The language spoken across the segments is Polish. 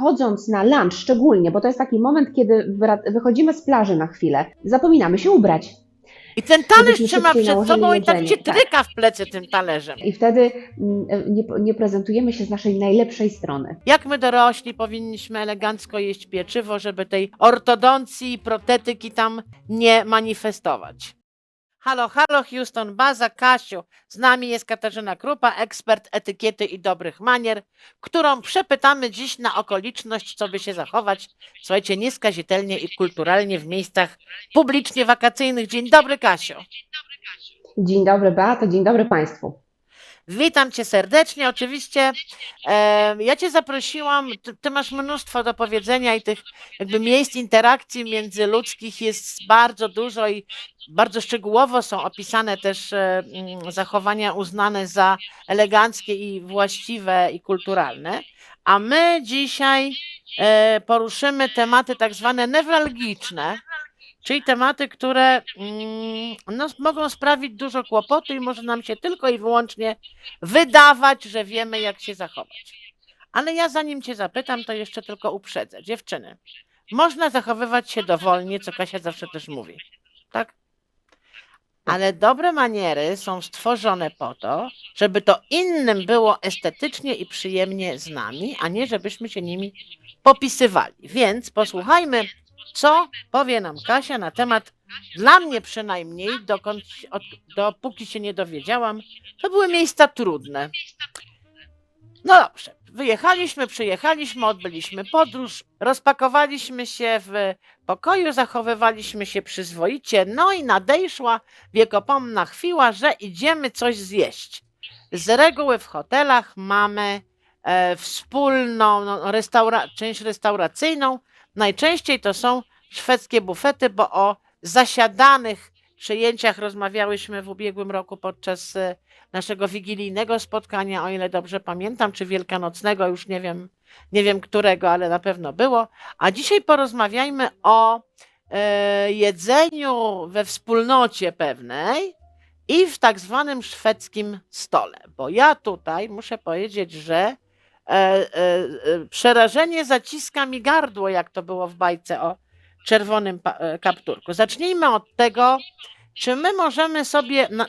wychodząc na lunch szczególnie, bo to jest taki moment, kiedy wychodzimy z plaży na chwilę, zapominamy się ubrać. I ten talerz trzyma przed sobą i tak cię tak. tryka w plecy tym talerzem. I wtedy mm, nie, nie prezentujemy się z naszej najlepszej strony. Jak my dorośli powinniśmy elegancko jeść pieczywo, żeby tej ortodoncji i protetyki tam nie manifestować. Halo, halo, Houston, Baza, Kasiu. Z nami jest Katarzyna Krupa, ekspert etykiety i dobrych manier, którą przepytamy dziś na okoliczność, co by się zachować, słuchajcie, nieskazitelnie i kulturalnie w miejscach publicznie wakacyjnych. Dzień dobry, Kasiu. Dzień dobry Beato, dzień dobry Państwu. Witam cię serdecznie. Oczywiście e, ja cię zaprosiłam. Ty, ty masz mnóstwo do powiedzenia i tych jakby miejsc interakcji międzyludzkich jest bardzo dużo i bardzo szczegółowo są opisane też e, mm, zachowania uznane za eleganckie i właściwe i kulturalne. A my dzisiaj e, poruszymy tematy tak zwane newralgiczne, czyli tematy, które mm, no, mogą sprawić dużo kłopotu i może nam się tylko i wyłącznie wydawać, że wiemy, jak się zachować. Ale ja zanim cię zapytam, to jeszcze tylko uprzedzę. Dziewczyny, można zachowywać się dowolnie, co Kasia zawsze też mówi. Tak? Ale dobre maniery są stworzone po to, żeby to innym było estetycznie i przyjemnie z nami, a nie żebyśmy się nimi popisywali. Więc posłuchajmy, co powie nam Kasia na temat, dla mnie przynajmniej, dokąd, od, dopóki się nie dowiedziałam, to były miejsca trudne. No dobrze, wyjechaliśmy, przyjechaliśmy, odbyliśmy podróż, rozpakowaliśmy się w pokoju, zachowywaliśmy się przyzwoicie, no i nadejszła wiekopomna chwila, że idziemy coś zjeść. Z reguły w hotelach mamy e, wspólną no, restaura- część restauracyjną. Najczęściej to są szwedzkie bufety, bo o zasiadanych przyjęciach rozmawiałyśmy w ubiegłym roku podczas e, naszego wigilijnego spotkania, o ile dobrze pamiętam, czy wielkanocnego, już nie wiem, nie wiem którego, ale na pewno było. A dzisiaj porozmawiajmy o e, jedzeniu we wspólnocie pewnej i w tak zwanym szwedzkim stole. Bo ja tutaj muszę powiedzieć, że przerażenie zaciska mi gardło, jak to było w bajce o czerwonym e, kapturku. Zacznijmy od tego, czy my możemy sobie, na,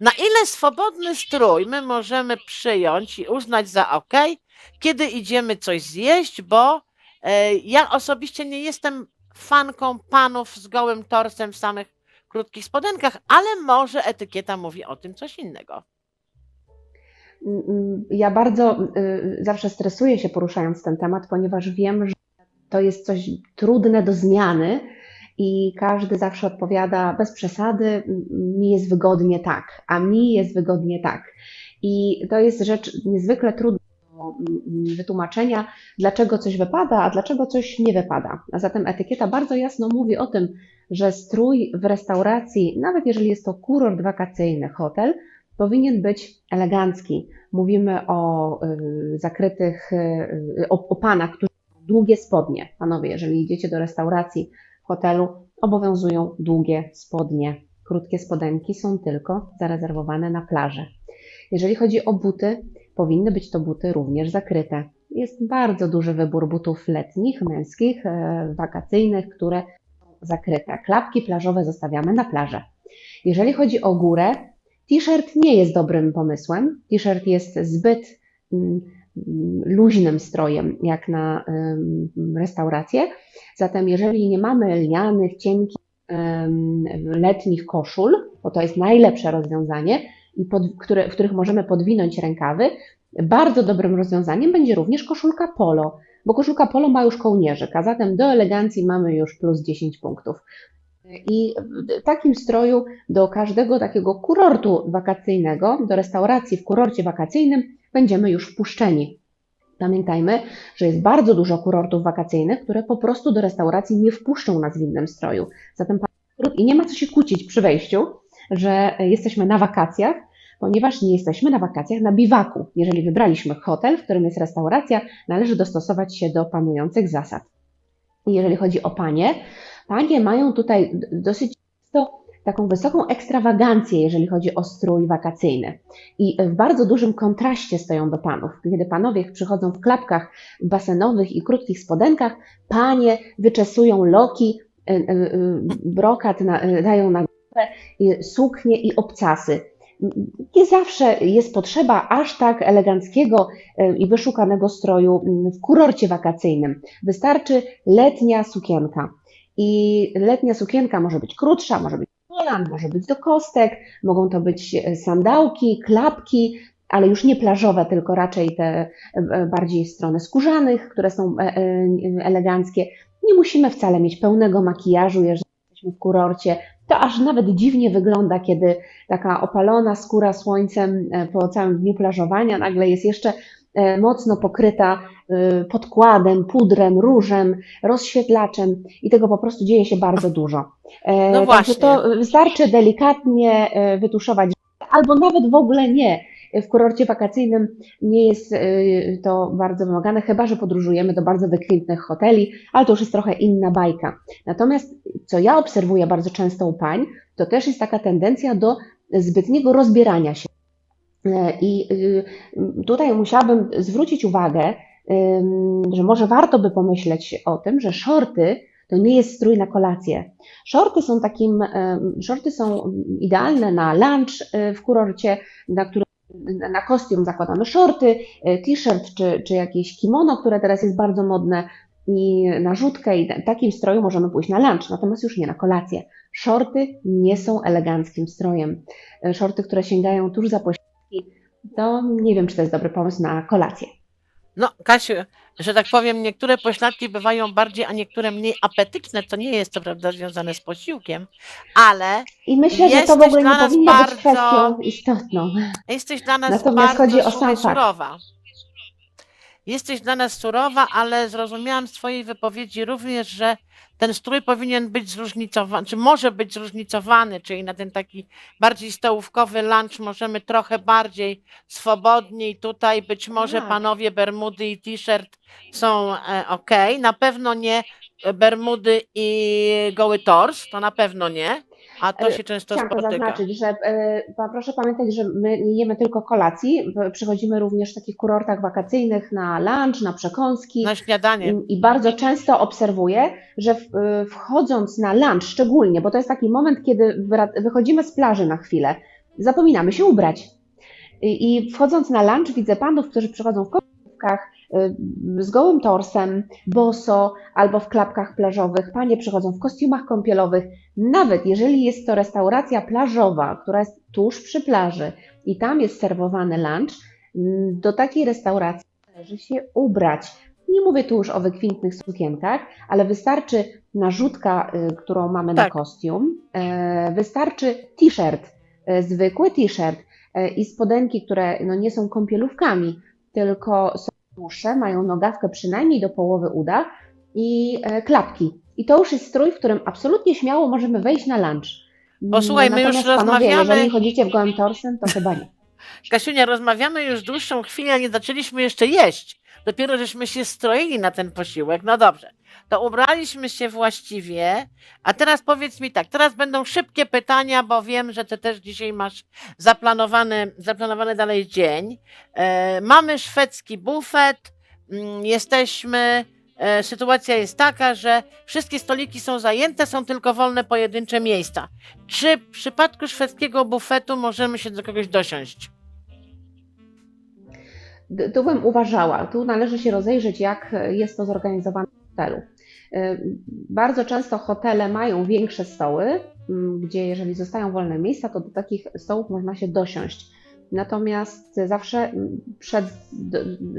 na ile swobodny strój my możemy przyjąć i uznać za ok, kiedy idziemy coś zjeść, bo e, ja osobiście nie jestem fanką panów z gołym torsem w samych krótkich spodenkach, ale może etykieta mówi o tym coś innego. Mm, mm, Ja bardzo y, zawsze stresuję się poruszając ten temat, ponieważ wiem, że to jest coś trudne do zmiany i każdy zawsze odpowiada bez przesady, "M- mi jest wygodnie tak, a mi jest wygodnie tak. I to jest rzecz niezwykle trudna do mm, wytłumaczenia, dlaczego coś wypada, a dlaczego coś nie wypada. A zatem etykieta bardzo jasno mówi o tym, że strój w restauracji, nawet jeżeli jest to kurort wakacyjny, hotel, powinien być elegancki. Mówimy o y, zakrytych, y, o, o panach, którzy mają długie spodnie. Panowie, jeżeli idziecie do restauracji, hotelu, obowiązują długie spodnie. Krótkie spodenki są tylko zarezerwowane na plażę. Jeżeli chodzi o buty, powinny być to buty również zakryte. Jest bardzo duży wybór butów letnich, męskich, e, wakacyjnych, które są zakryte. Klapki plażowe zostawiamy na plażę. Jeżeli chodzi o górę, T-shirt nie jest dobrym pomysłem. T-shirt jest zbyt mm, mm, luźnym strojem, jak na restaurację. Zatem, jeżeli nie mamy lnianych, cienkich, letnich koszul, bo to jest najlepsze rozwiązanie, i pod, w których możemy podwinąć rękawy, bardzo dobrym rozwiązaniem będzie również koszulka polo, bo koszulka polo ma już kołnierzyk, a zatem do elegancji mamy już plus 10 punktów. I w takim stroju do każdego takiego kurortu wakacyjnego, do restauracji w kurorcie wakacyjnym będziemy już wpuszczeni. Pamiętajmy, że jest bardzo dużo kurortów wakacyjnych, które po prostu do restauracji nie wpuszczą nas w innym stroju. Zatem i nie ma co się kłócić przy wejściu, że jesteśmy na wakacjach, ponieważ nie jesteśmy na wakacjach na biwaku. Jeżeli wybraliśmy hotel, w którym jest restauracja, należy dostosować się do panujących zasad. Jeżeli chodzi o panie, panie mają tutaj dosyć taką wysoką ekstrawagancję, jeżeli chodzi o strój wakacyjny. I w bardzo dużym kontraście stoją do panów. Kiedy panowie przychodzą w klapkach basenowych i krótkich spodenkach, panie wyczesują loki, y, y, y, brokat na, dają na głowę, suknie i obcasy. Nie zawsze jest potrzeba aż tak eleganckiego i wyszukanego stroju w kurorcie wakacyjnym. Wystarczy letnia sukienka. I letnia sukienka może być krótsza, może być kolan, może być do kostek, mogą to być sandałki, klapki, ale już nie plażowe, tylko raczej te bardziej w stronę skórzanych, które są e, e, eleganckie. Nie musimy wcale mieć pełnego makijażu, jeżeli jesteśmy w kurorcie. To aż nawet dziwnie wygląda, kiedy taka opalona skóra słońcem e, po całym dniu plażowania nagle jest jeszcze E, mocno pokryta e, podkładem, pudrem, różem, rozświetlaczem i tego po prostu dzieje się bardzo dużo. E, no właśnie. to wystarczy delikatnie wytuszować, albo nawet w ogóle nie. W kurorcie wakacyjnym nie jest to bardzo wymagane, chyba że podróżujemy do bardzo wykwintnych hoteli, ale to już jest trochę inna bajka. Natomiast co ja obserwuję bardzo często u pań, to też jest taka tendencja do zbytniego rozbierania się. E, I y, tutaj musiałabym zwrócić uwagę, że może warto by pomyśleć o tym, że shorty to nie jest strój na kolację. Shorty są takim, shorty są idealne na lunch y, w kurorcie, na którym na kostium zakładamy shorty, y, t-shirt czy, czy jakieś kimono, które teraz jest bardzo modne i narzutkę i takim stroju możemy pójść na lunch, natomiast już nie na kolację. Shorty nie są eleganckim strojem. Shorty, które sięgają tuż za to nie wiem, czy to jest dobry pomysł na kolację. No, Kasiu, że tak powiem, niektóre pośladki bywają bardziej, a niektóre mniej apetyczne. To nie jest co prawda związane z posiłkiem, ale I myślę, że to w ogóle nie powinno bardzo... być kwestią istotną. Jesteś dla nas Natomiast bardzo chodzi o sam surowa. Fakt. Jesteś dla nas surowa, ale zrozumiałam z Twojej wypowiedzi również, że ten strój powinien być zróżnicowany, czy może być zróżnicowany, czyli na ten taki bardziej stołówkowy lunch możemy trochę bardziej swobodniej. Tutaj być może tak. panowie bermudy i t-shirt są e, ok. Na pewno nie bermudy i goły tors, to na pewno nie. A to się często Chciałam spotyka. zaznaczyć, że e, proszę pamiętać, że my nie jemy tylko kolacji, przychodzimy również w takich kurortach wakacyjnych na lunch, na przekąski. Na śniadanie. I bardzo często obserwuję, że e, wchodząc na lunch szczególnie, bo to jest taki moment, kiedy wychodzimy z plaży na chwilę, zapominamy się ubrać. I, wchodząc na lunch widzę panów, którzy przychodzą w koszulkach, z gołym torsem, boso albo w klapkach plażowych. Panie przychodzą w kostiumach kąpielowych. Nawet jeżeli jest to restauracja plażowa, która jest tuż przy plaży i tam jest serwowany lunch, mm, do takiej restauracji należy się ubrać. Nie mówię tu już o wykwintnych sukienkach, ale wystarczy narzutka, y, którą mamy tak. na kostium, e, wystarczy t-shirt, e, zwykły t-shirt e, i spodenki, które no nie są kąpielówkami, tylko są dłuższe, mają nogawkę przynajmniej do połowy uda i e, klapki. I to już jest strój, w którym absolutnie śmiało możemy wejść na lunch. Posłuchaj, my już panowie, rozmawiamy. Jeżeli chodzicie w gołym torsem, to chyba nie. Kasiunia, rozmawiamy już dłuższą chwilę, a nie zaczęliśmy jeszcze jeść. Dopiero żeśmy się stroili na ten posiłek. No dobrze, to ubraliśmy się właściwie. A teraz powiedz mi tak, teraz będą szybkie pytania, bo wiem, że ty też dzisiaj masz zaplanowany, zaplanowany dalej dzień. E, mamy szwedzki bufet, mm, jesteśmy. E, sytuacja jest taka, że wszystkie stoliki są zajęte, są tylko wolne pojedyncze miejsca. Czy w przypadku szwedzkiego bufetu możemy się do kogoś dosiąść? Tu bym uważała, tu należy się rozejrzeć, jak jest to zorganizowane w hotelu. Y, bardzo często hotele mają większe stoły, mm, gdzie jeżeli zostają wolne miejsca, to do takich stołów można się dosiąść. Natomiast zawsze przed,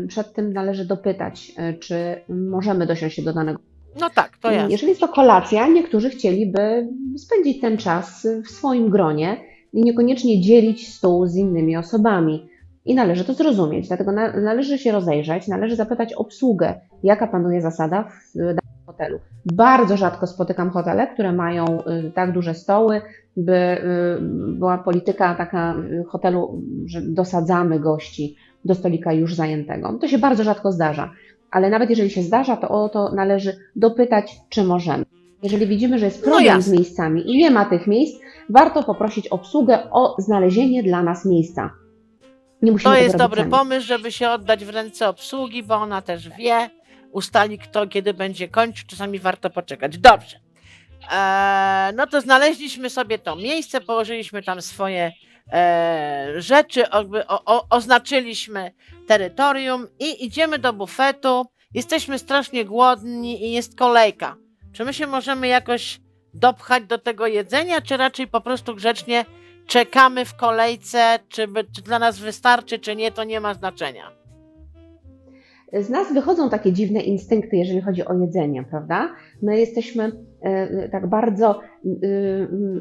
przed tym należy dopytać, y, czy możemy dosiąść się do danego. No tak, to jest. Jeżeli jest to kolacja, niektórzy chcieliby spędzić ten czas w swoim gronie i niekoniecznie dzielić stół z innymi osobami. I należy to zrozumieć, dlatego należy się rozejrzeć, należy zapytać obsługę, jaka panuje zasada w danym hotelu. Bardzo rzadko spotykam hotele, które mają y, tak duże stoły, by y, była polityka taka hotelu, że dosadzamy gości do stolika już zajętego. To się bardzo rzadko zdarza, ale nawet jeżeli się zdarza, to o to należy dopytać, czy możemy. Jeżeli widzimy, że jest No problem z jasne. miejscami i nie ma tych miejsc, warto poprosić obsługę o znalezienie dla nas miejsca. Nie musimy To tego jest robić dobry sami. pomysł, żeby się oddać w ręce obsługi, bo ona też wie, ustali kto kiedy będzie kończył, czasami warto poczekać. Dobrze. Eee, no to znaleźliśmy sobie to miejsce, położyliśmy tam swoje e, rzeczy, jakby o, o, oznaczyliśmy terytorium i idziemy do bufetu. Jesteśmy strasznie głodni i jest kolejka. Czy my się możemy jakoś dopchać do tego jedzenia, czy raczej po prostu grzecznie czekamy w kolejce, czy, czy dla nas wystarczy, czy nie, to nie ma znaczenia. Z nas wychodzą takie dziwne instynkty, jeżeli chodzi o jedzenie, prawda? My jesteśmy e, tak bardzo e,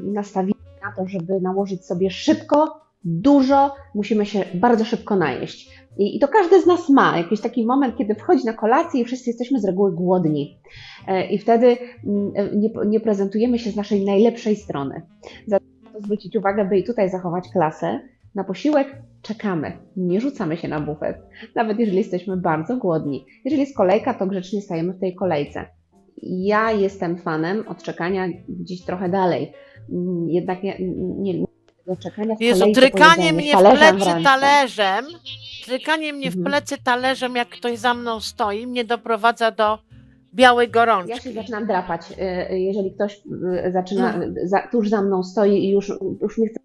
nastawieni na to, żeby nałożyć sobie szybko, dużo, musimy się bardzo szybko najeść. I, to każdy z nas ma jakiś taki moment, kiedy wchodzi na kolację i wszyscy jesteśmy z reguły głodni. E, I wtedy mm, nie, nie prezentujemy się z naszej najlepszej strony. Zatem warto zwrócić uwagę, by i tutaj zachować klasę. Na posiłek czekamy, nie rzucamy się na bufet nawet jeżeli jesteśmy bardzo głodni. Jeżeli jest kolejka, to grzecznie stajemy w tej kolejce. Ja jestem fanem odczekania gdzieś trochę dalej. Mm, Jednak nie, nie, nie czekania w Jezu, kolejce trykanie mnie w plecy ręce. talerzem, trykanie mnie w Mhm. plecy talerzem, jak ktoś za mną stoi, mnie doprowadza do białej gorączki. Ja się zaczynam drapać, y, y, jeżeli ktoś y, zaczyna, Mhm. za, tuż za mną stoi i już, już nie chce.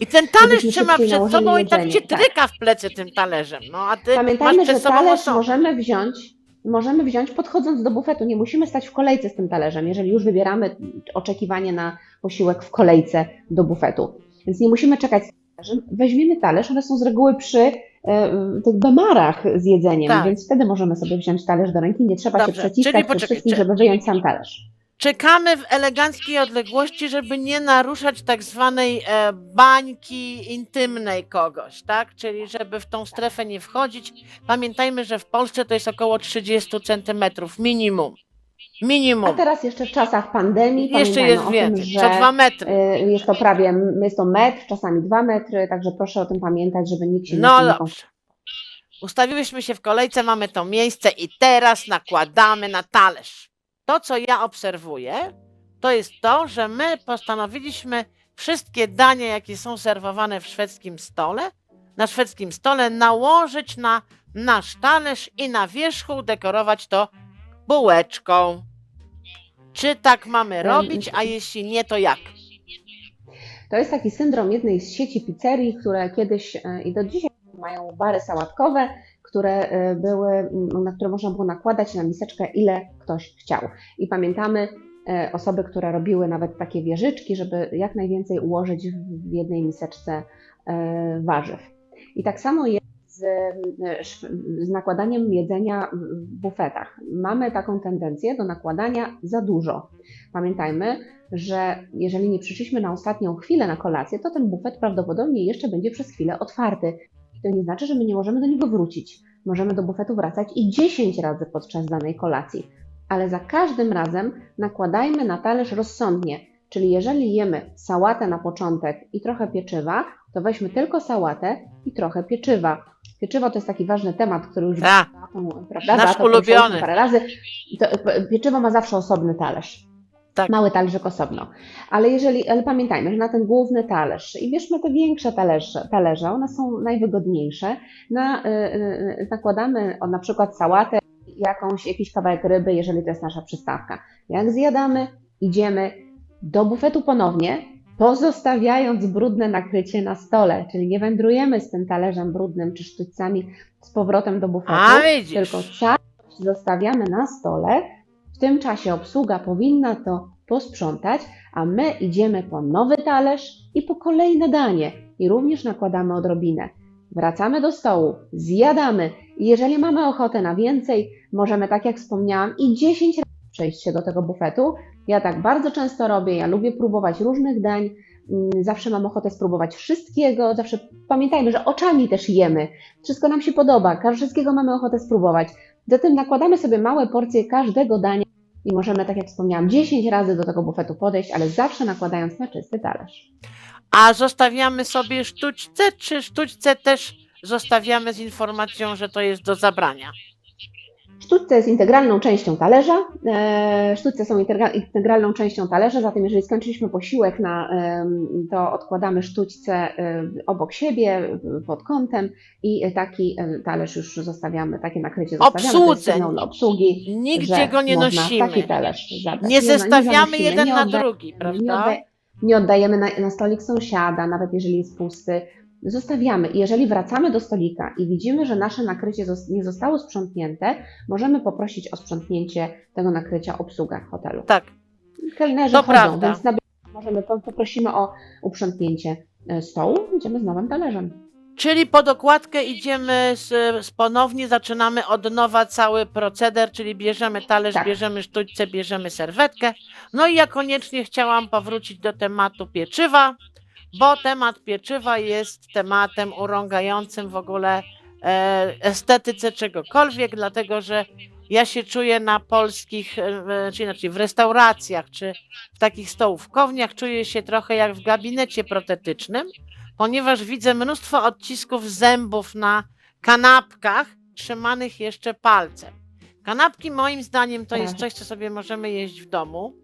I ten talerz trzyma przed sobą i tak cię tak. tryka w plecy tym talerzem. No a ty Pamiętajmy, masz że przed talerz osobę. możemy wziąć, możemy wziąć podchodząc do bufetu. Nie musimy stać w kolejce z tym talerzem, jeżeli już wybieramy oczekiwanie na posiłek w kolejce do bufetu. Więc nie musimy czekać z talerzem. Weźmiemy talerz, one są z reguły przy tych bemarach z jedzeniem, Tak. więc wtedy możemy sobie wziąć talerz do ręki. Nie trzeba Dobrze, się przeciskać przed wszystkim, żeby wyjąć sam talerz. Czekamy w eleganckiej odległości, żeby nie naruszać tak zwanej e, bańki intymnej kogoś, tak? Czyli żeby w tą strefę nie wchodzić. Pamiętajmy, że w Polsce to jest około 30 centymetrów minimum. A Minimum. teraz jeszcze w czasach pandemii Jeszcze jest o tym, więcej, że dwa metry. e, jest to prawie jest to metr, czasami dwa metry, także proszę o tym pamiętać, żeby nikt się No nie dobrze. Ustawiłyśmy się w kolejce, mamy to miejsce i teraz nakładamy na talerz. To, co ja obserwuję, to jest to, że my postanowiliśmy wszystkie dania, jakie są serwowane w szwedzkim stole, na szwedzkim stole nałożyć na nasz talerz i na wierzchu dekorować to bułeczką. Czy tak mamy Em, robić, a jeśli nie, to jak? To jest taki syndrom jednej z sieci pizzerii, które kiedyś e, i do dzisiaj mają bary sałatkowe, które e, były, na które można było nakładać na miseczkę, ile ktoś chciał. I pamiętamy e, osoby, które robiły nawet takie wieżyczki, żeby jak najwięcej ułożyć w jednej miseczce warzyw. I tak samo jest z, e, sz- z nakładaniem jedzenia w bufetach. Mamy taką tendencję do nakładania za dużo. Pamiętajmy, że jeżeli nie przyszliśmy na ostatnią chwilę na kolację, to ten bufet prawdopodobnie jeszcze będzie przez chwilę otwarty. I to nie znaczy, że my nie możemy do niego wrócić. Możemy do bufetu wracać i 10 razy podczas danej kolacji. Ale za każdym razem nakładajmy na talerz rozsądnie. Czyli jeżeli jemy sałatę na początek i trochę pieczywa, to weźmy tylko sałatę i trochę pieczywa. Pieczywo to jest taki ważny temat, który już Tak. Beatą, prawda, Nasz ulubiony. parę razy. To, pieczywo ma zawsze osobny talerz. Tak. Mały talerzyk osobno. Ale jeżeli, ale pamiętajmy, że na ten główny talerz i bierzmy te większe talerze, talerze one są najwygodniejsze. Na, y, y, nakładamy o, na przykład sałatę, jakąś, jakiś kawałek ryby, jeżeli to jest nasza przystawka. Jak zjadamy, idziemy do bufetu ponownie, pozostawiając brudne nakrycie na stole, czyli nie wędrujemy z tym talerzem brudnym czy sztućcami z powrotem do bufetu, A widzisz. tylko całość zostawiamy na stole. W tym czasie obsługa powinna to posprzątać, a my idziemy po nowy talerz i po kolejne danie i również nakładamy odrobinę. Wracamy do stołu, zjadamy i jeżeli mamy ochotę na więcej, możemy, tak jak wspomniałam, i 10 razy przejść się do tego bufetu. Ja tak bardzo często robię, ja lubię próbować różnych dań, mm, zawsze mam ochotę spróbować wszystkiego, zawsze pamiętajmy, że oczami też jemy. Wszystko nam się podoba, wszystkiego mamy ochotę spróbować. Zatem nakładamy sobie małe porcje każdego dania i możemy, tak jak wspomniałam, 10 razy do tego bufetu podejść, ale zawsze nakładając na czysty talerz. A zostawiamy sobie sztućce, czy sztućce też zostawiamy z informacją, że to jest do zabrania? Sztućce jest integralną częścią talerza. E, Sztućce są integra- integralną częścią talerza, zatem jeżeli skończyliśmy posiłek, na, to odkładamy sztućce e, obok siebie, pod kątem i taki talerz już zostawiamy, takie nakrycie zostawiamy. Obsłudze. obsługi, Nigdzie go nie nosimy. taki talerz zabrać. Nie no, zestawiamy jeden na drugi, nie, prawda? nie oddajemy na, na stolik sąsiada, nawet jeżeli jest pusty. Zostawiamy. I jeżeli wracamy do stolika i widzimy, że nasze nakrycie nie zostało sprzątnięte, możemy poprosić o sprzątnięcie tego nakrycia obsługę hotelu. Tak. Kelnerzy To chodzą, prawda. więc na możemy po- poprosimy o uprzątnięcie e, stołu, idziemy z nowym talerzem. Czyli po dokładkę idziemy z, z ponownie zaczynamy od nowa cały proceder, czyli bierzemy talerz, Tak. bierzemy sztućce, bierzemy serwetkę. No i ja koniecznie chciałam powrócić do tematu pieczywa, bo temat pieczywa jest tematem urągającym w ogóle e, estetyce czegokolwiek, dlatego że ja się czuję na polskich, e, czy inaczej w restauracjach, czy w takich stołówkowniach, czuję się trochę jak w gabinecie protetycznym, ponieważ widzę mnóstwo odcisków zębów na kanapkach trzymanych jeszcze palcem. Kanapki moim zdaniem to jest Prawda. coś, co sobie możemy jeść w domu.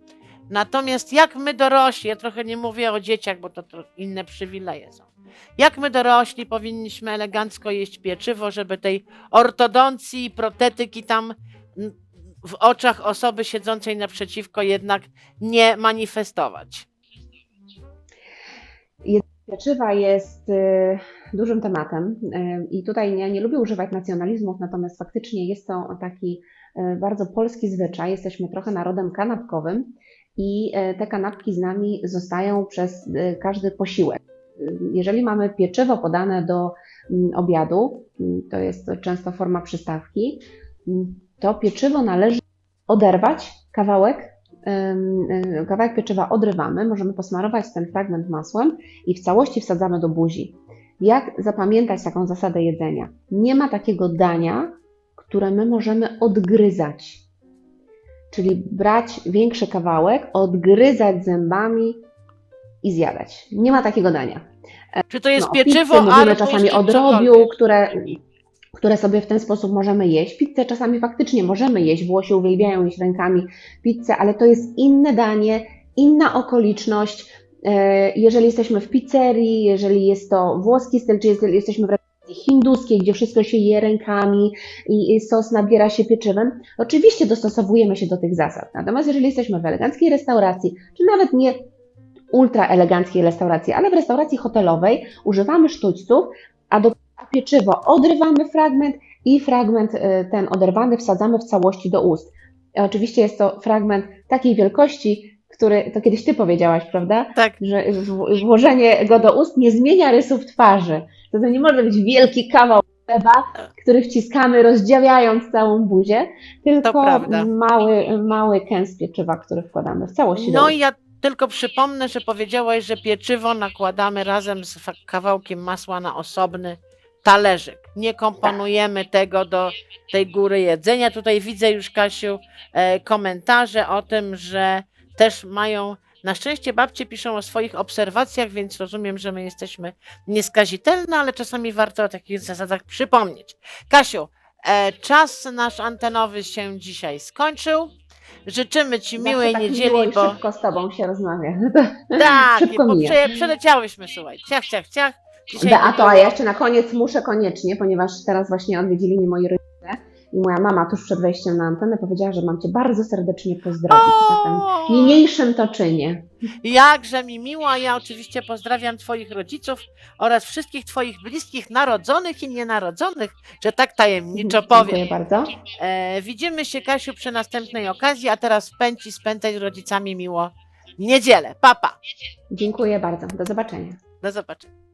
Natomiast jak my dorośli, ja trochę nie mówię o dzieciach, bo to, inne przywileje są. Jak my dorośli powinniśmy elegancko jeść pieczywo, żeby tej ortodoncji i protetyki tam w oczach osoby siedzącej naprzeciwko jednak nie manifestować. Pieczywa jest y, dużym tematem y, i tutaj nie, nie lubię używać nacjonalizmów, natomiast faktycznie jest to taki y, bardzo polski zwyczaj. Jesteśmy trochę narodem kanapkowym i y, te kanapki z nami zostają przez y, każdy posiłek. Y, Jeżeli mamy pieczywo podane do mm, obiadu, y, to jest często forma przystawki, y, to pieczywo należy oderwać, kawałek, kawałek pieczywa odrywamy, możemy posmarować ten fragment masłem i w całości wsadzamy do buzi. Jak zapamiętać taką zasadę jedzenia? Nie ma takiego dania, które my możemy odgryzać. Czyli brać większy kawałek, odgryzać zębami i zjadać. Nie ma takiego dania. Czy to jest No, pieczywo, pizzy mówimy czasami o drobiu, które, które sobie w ten sposób możemy jeść. Pizzę czasami faktycznie możemy jeść, Włosi uwielbiają jeść rękami pizzę, ale to jest inne danie, inna okoliczność. E, Jeżeli jesteśmy w pizzerii, jeżeli jest to włoski styl, czy jest- jesteśmy w hinduskiej, gdzie wszystko się je rękami i sos nabiera się pieczywem, oczywiście dostosowujemy się do tych zasad. Natomiast jeżeli jesteśmy w eleganckiej restauracji, czy nawet nie ultra eleganckiej restauracji, ale w restauracji hotelowej używamy sztućców, a do pieczywo odrywamy fragment i fragment y, ten oderwany wsadzamy w całości do ust. Oczywiście jest to fragment takiej wielkości, który, to kiedyś Ty powiedziałaś, prawda? Tak. Że włożenie go do ust nie zmienia rysów twarzy. To, to nie może być wielki kawał chleba, który wciskamy, rozdziawiając całą buzię, tylko mały, mały kęs pieczywa, który wkładamy w całości do No i ja tylko przypomnę, że powiedziałaś, że pieczywo nakładamy razem z kawałkiem masła na osobny talerzyk. Nie komponujemy tego do tej góry jedzenia. Tutaj widzę już, Kasiu, e, komentarze o tym, że też mają. Na szczęście babcie piszą o swoich obserwacjach, więc rozumiem, że my jesteśmy nieskazitelne, ale czasami warto o takich zasadach przypomnieć. Kasiu, e, czas nasz antenowy się dzisiaj skończył. Życzymy Ci Zawsze miłej tak miło niedzieli, i bo szybko z Tobą się rozmawia. tak, szybko bo mija. prze, przeleciałyśmy, słuchaj, ciach, ciach, ciach. Dzisiaj Beato, było- a ja jeszcze na koniec muszę koniecznie, ponieważ teraz właśnie odwiedzili mnie moi rodzice i moja mama tuż przed wejściem na antenę powiedziała, że mam Cię bardzo serdecznie pozdrowić na tym O, niniejszym to czynie. Jakże mi miło, a ja oczywiście pozdrawiam Twoich rodziców oraz wszystkich Twoich bliskich, narodzonych i nienarodzonych, że tak tajemniczo powiem. Dziękuję bardzo. E, widzimy się, Kasiu, przy następnej okazji, a teraz pędź i spędzaj z rodzicami miło niedzielę. Papa, Dziękuję bardzo. Do zobaczenia. do zobaczenia.